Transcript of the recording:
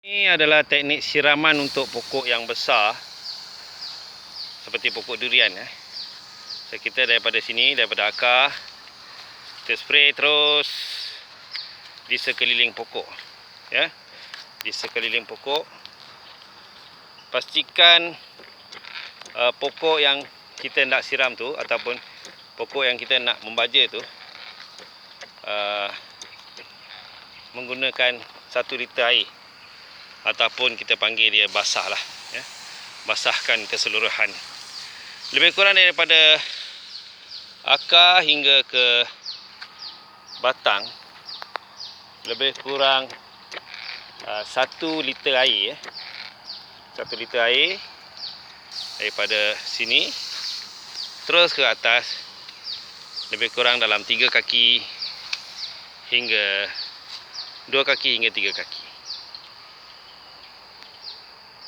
Ini adalah teknik siraman untuk pokok yang besar seperti pokok durian eh. So kita daripada sini daripada akar kita spray terus di sekeliling pokok ya. Di sekeliling pokok pastikan uh, pokok yang kita nak siram tu ataupun pokok yang kita nak membaja tu uh, menggunakan 1 liter air ataupun kita panggil dia basah lah ya. basahkan keseluruhan lebih kurang daripada akar hingga ke batang lebih kurang uh, 1 liter air ya. 1 liter air daripada sini terus ke atas lebih kurang dalam 3 kaki hingga 2 kaki hingga 3 kaki